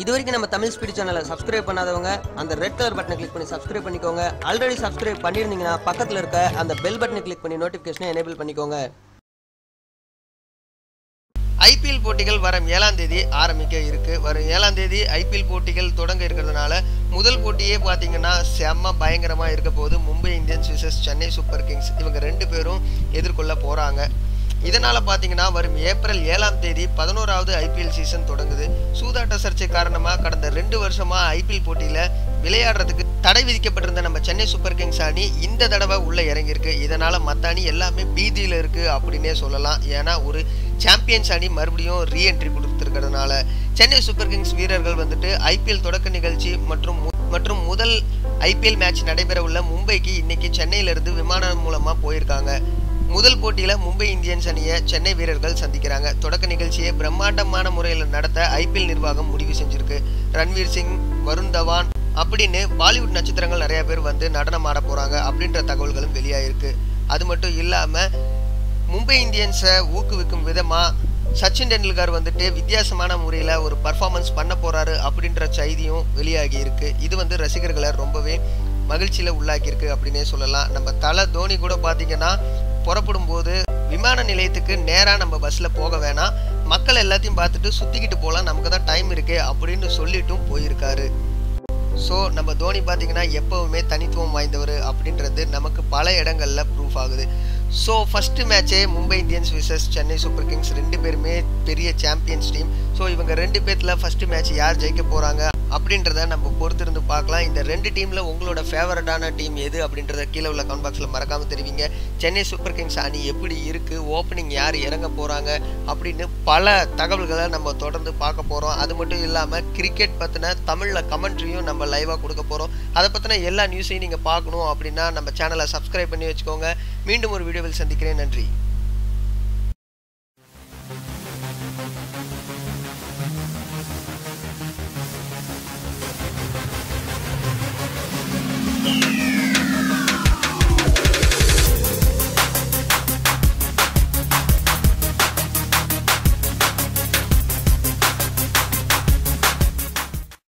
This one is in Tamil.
இது வரைக்கும் நம்ம தமிழ் ஸ்பீட் சேனலை சப்ஸ்கிரைப் பண்ணாதவங்க அந்த ரெட் கலர் பட்டனை கிளிக் பண்ணி சப்ஸ்கிரைப் பண்ணிக்கோங்க. ஆல்ரெடி சப்ஸ்கிரைப் பண்ணியிருந்தீங்கன்னா பக்கத்தில் இருக்க அந்த பெல் பட்டனை கிளிக் பண்ணி நோட்டிஃபிகேஷனை எனேபிள் பண்ணிக்கோங்க. ஐபிஎல் போட்டிகள் வரும் ஏழாம் தேதி ஆரம்பிக்க இருக்கு. வரும் ஏழாம் தேதி ஐபிஎல் போட்டிகள் தொடங்க இருக்கிறதுனால முதல் போட்டியே பார்த்தீங்கன்னா செம்ம பயங்கரமாக இருக்க போது Mumbai Indians versus Chennai Super Kings இவங்க ரெண்டு பேரும் எதிர்கொள்ள போகிறாங்க இதனால் பார்த்தீங்கன்னா வரும் ஏப்ரல் ஏழாம் தேதி பதினோராவது ஐபிஎல் சீசன் தொடங்குது. சூதாட்ட சர்ச்சை காரணமாக கடந்த ரெண்டு வருஷமாக ஐபிஎல் போட்டியில் விளையாடுறதுக்கு தடை விதிக்கப்பட்டிருந்த நம்ம சென்னை சூப்பர் கிங்ஸ் அணி இந்த தடவை உள்ளே இறங்கியிருக்கு. இதனால் மற்ற அணி எல்லாமே பீதியில் இருக்குது அப்படின்னே சொல்லலாம். ஏன்னா ஒரு சாம்பியன்ஸ் அணி மறுபடியும் ரீஎன்ட்ரி கொடுத்துருக்கிறதுனால சென்னை சூப்பர் கிங்ஸ் வீரர்கள் வந்துட்டு ஐபிஎல் தொடக்க நிகழ்ச்சி மற்றும் மற்றும் முதல் ஐபிஎல் மேட்ச் நடைபெற உள்ள மும்பைக்கு இன்னைக்கு சென்னையிலிருந்து விமானம் மூலமாக போயிருக்காங்க. முதல் போட்டியில் மும்பை இந்தியன்ஸ் அணியை சென்னை வீரர்கள் சந்திக்கிறாங்க. தொடக்க நிகழ்ச்சியை பிரம்மாண்டமான முறையில் நடத்த ஐபிஎல் நிர்வாகம் முடிவு செஞ்சிருக்கு. ரன்வீர் சிங் வருண் தவான் அப்படின்னு பாலிவுட் நட்சத்திரங்கள் நிறைய பேர் வந்து நடனம் ஆட போகிறாங்க அப்படின்ற தகவல்களும் வெளியாகிருக்கு அது மட்டும் இல்லாமல் மும்பை இந்தியன்ஸை ஊக்குவிக்கும் விதமாக சச்சின் டெண்டுல்கர் வந்துட்டு வித்தியாசமான முறையில் ஒரு பர்ஃபார்மன்ஸ் பண்ண போகிறாரு அப்படின்ற செய்தியும் வெளியாகி இருக்கு இது வந்து ரசிகர்களை ரொம்பவே மகிழ்ச்சியில் உள்ளாக்கியிருக்கு அப்படின்னே சொல்லலாம். நம்ம தலை தோனி கூட பார்த்தீங்கன்னா புறப்படும் போது விமான நிலையத்துக்கு நேராக நம்ம பஸ்ஸில் போக வேணாம். மக்கள் எல்லாத்தையும் பார்த்துட்டு சுற்றிக்கிட்டு போகலாம் நமக்கு தான் டைம் இருக்கே அப்படின்னு சொல்லிட்டும் போயிருக்காரு. ஸோ நம்ம தோனி பார்த்தீங்கன்னா எப்போவுமே தனித்துவம் வாய்ந்தவர் அப்படின்றது நமக்கு பல இடங்களில் ப்ரூஃப் ஆகுது. So first மேட்சே Mumbai Indians versus Chennai Super Kings ரெண்டு பேருமே பெரிய சாம்பியன்ஸ் டீம் ஸோ இவங்க ரெண்டு பேர்த்தில் ஃபஸ்ட்டு மேட்ச் யார் ஜெயிக்க போகிறாங்க அப்படின்றத நம்ம பொறுத்திருந்து பார்க்கலாம். இந்த ரெண்டு டீமில் உங்களோட ஃபேவரட்டான டீம் எது அப்படின்றத கீழே உள்ள கமெண்ட் பாக்ஸில் மறக்காமல் தெரிவிங்க. சென்னை சூப்பர் கிங்ஸ் அணி எப்படி இருக்குது ஓப்பனிங் யார் இறங்க போகிறாங்க அப்படின்னு பல தகவல்களை நம்ம தொடர்ந்து பார்க்க போகிறோம் அது மட்டும் இல்லாமல் கிரிக்கெட் பற்றின தமிழில் கமெண்ட்ரியும் நம்ம லைவாக கொடுக்க போகிறோம் அதை பற்றின எல்லா நியூஸையும் நீங்கள் பார்க்கணும் அப்படின்னா நம்ம சேனலை சப்ஸ்கிரைப் பண்ணி வச்சுக்கோங்க. மீண்டும் ஒரு வீடியோவில் சந்திக்கிறேன். நன்றி.